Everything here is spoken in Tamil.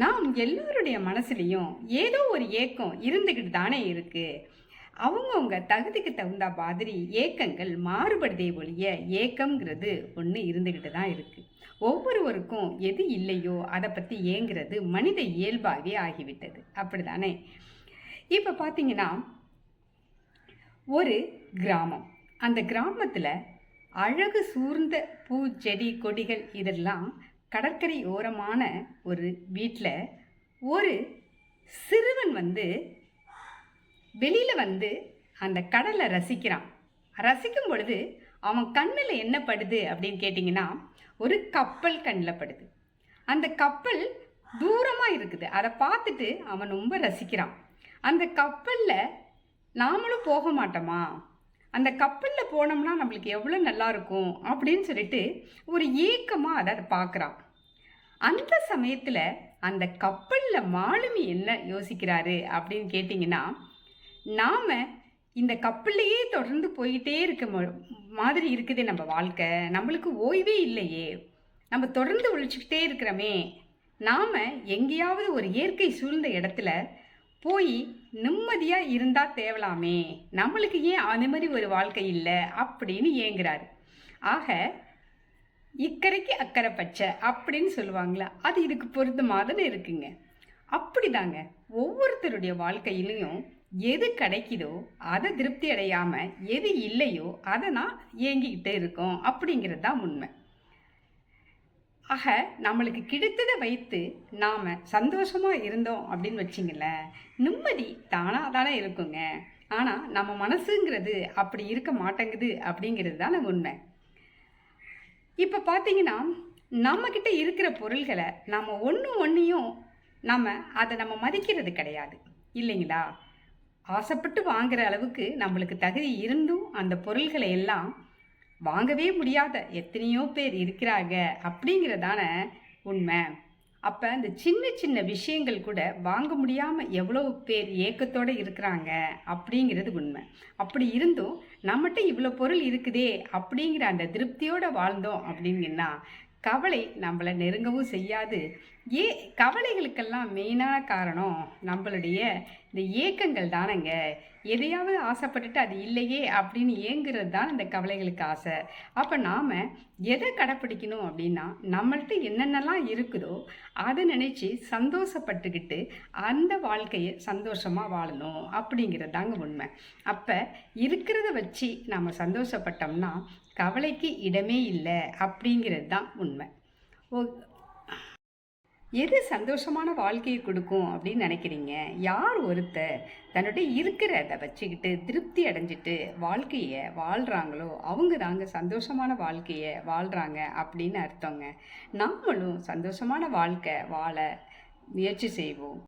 நாம் எல்லோருடைய மனசுலேயும் ஏதோ ஒரு ஏக்கம் இருந்துக்கிட்டு தானே இருக்குது அவங்கவுங்க தகுதிக்கு தகுந்த மாதிரி ஏக்கங்கள் மாறுபடுதே ஒழிய ஏக்கம்ங்கிறது ஒன்று இருந்துக்கிட்டு தான் இருக்குது ஒவ்வொருவருக்கும் எது இல்லையோ அதை பற்றி ஏங்கிறது மனித இயல்பாகவே ஆகிவிட்டது. அப்படி தானே இப்போ பார்த்தீங்கன்னா ஒரு கிராமம். அந்த கிராமத்தில் அழகு சூர்ந்த பூ செடி கொடிகள் இதெல்லாம் கடற்கரை ஓரமான ஒரு வீட்டில் ஒரு சிறுவன் வந்து வெளியில் வந்து அந்த கடலை ரசிக்கிறான். ரசிக்கும் பொழுது அவன் கண்ணில் என்ன படுது அப்படின்னு கேட்டிங்கன்னா ஒரு கப்பல் கண்ணில் படுது. அந்த கப்பல் தூரமாக இருக்குது. அதை பார்த்துட்டு அவன் ரொம்ப ரசிக்கிறான். அந்த கப்பலில் நாமளும் போக மாட்டோமா? அந்த கப்பலில் போனோம்னா நம்மளுக்கு எவ்வளோ நல்லா இருக்கும் அப்படின்னு சொல்லிட்டு ஒரு ஏக்கமாக அதை அதை பார்க்குறான் அந்த சமயத்தில் அந்த கப்பலில் மாலுமி என்ன யோசிக்கிறாரு அப்படின்னு கேட்டிங்கன்னா நாம் இந்த கப்பல்லையே தொடர்ந்து போயிட்டே இருக்க மாதிரி இருக்குது நம்ம வாழ்க்கை. நம்மளுக்கு ஓய்வே இல்லையே. நம்ம தொடர்ந்து ஒழிச்சுக்கிட்டே இருக்கிறோமே. நாம் எங்கேயாவது ஒரு இயற்கை சூழ்ந்த இடத்துல போய் நிம்மதியாக இருந்தால் தேவலாமே. நம்மளுக்கு ஏன் அந்த மாதிரி ஒரு வாழ்க்கை இல்லை? அப்படின்னு ஏங்குறாரு. ஆக இக்கரைக்கு அக்கறை பச்சை அப்படின்னு சொல்லுவாங்களே அது இதுக்கு பொருத்தமாதன்னு இருக்குங்க. அப்படிதாங்க. ஒவ்வொருத்தருடைய வாழ்க்கையிலையும் எது கிடைக்குதோ அதை திருப்தி அடையாமல் எது இல்லையோ அதை நான் ஏங்கிக்கிட்டே இருக்கோம் அப்படிங்கிறது தான் உண்மை. ஆக நம்மளுக்கு கிடைத்ததை வைத்து நாம் சந்தோஷமாக இருந்தோம் அப்படின்னு வச்சிங்களேன் நிம்மதி தானாக தானே இருக்குங்க. ஆனால் நம்ம மனசுங்கிறது அப்படி இருக்க மாட்டேங்குது அப்படிங்கிறது தானே உண்மை. இப்போ பார்த்தீங்கன்னா நம்மக்கிட்ட இருக்கிற பொருள்களை நம்ம ஒன்று ஒன்றையும் நம்ம அதை நம்ம மதிக்கிறது கிடையாது இல்லைங்களா? ஆசைப்பட்டு வாங்குற அளவுக்கு நம்மளுக்கு தகுதி இருந்தும் அந்த பொருள்களை எல்லாம் வாங்கவே முடியாத எத்தனையோ பேர் இருக்கிறாங்க அப்படிங்கிறதான உண்மை. அப்போ இந்த சின்ன சின்ன விஷயங்கள் கூட வாங்க முடியாமல் எவ்வளோ பேர் ஏக்கத்தோடு இருக்கிறாங்க அப்படிங்கிறது உண்மை. அப்படி இருந்தும் நம்மகிட்ட இவ்வளோ பொருள் இருக்குதே அப்படிங்கிற அந்த திருப்தியோடு வாழ்ந்தோம் அப்படிங்கன்னா கவலை நம்மளை நெருங்கவும் செய்யாது. ஏ கவலைகளுக்கெல்லாம் மெயினான காரணம் நம்மளுடைய இந்த ஏக்கங்கள் தானங்க? எதையாவது ஆசைப்பட்டுட்டு அது இல்லையே அப்படின்னு ஏங்குறது தான் இந்த கவலைகளுக்கு ஆசை. அப்போ நாம் எதை கடைப்பிடிக்கணும் அப்படின்னா நம்மள்ட்ட என்னென்னலாம் இருக்குதோ அதை நினச்சி சந்தோஷப்பட்டுக்கிட்டு அந்த வாழ்க்கையை சந்தோஷமாக வாழணும் அப்படிங்கிறது தாங்க உண்மை. அப்போ இருக்கிறத வச்சு நாம் சந்தோஷப்பட்டோம்னா கவலைக்கு இடமே இல்லை அப்படிங்கிறது தான் உண்மை. ஓ எது சந்தோஷமான வாழ்க்கையை கொடுக்கும் அப்படின்னு நினைக்கிறீங்க? யார் ஒருத்தர் தன்னுடைய இருக்கிறத வச்சுக்கிட்டு திருப்தி அடைஞ்சிட்டு வாழ்க்கையை வாழ்கிறாங்களோ அவங்க தாங்க சந்தோஷமான வாழ்க்கையை வாழ்கிறாங்க அப்படின்னு அர்த்தங்க. நாமளும் சந்தோஷமான வாழ்க்கை வாழ முயற்சி செய்வோம்.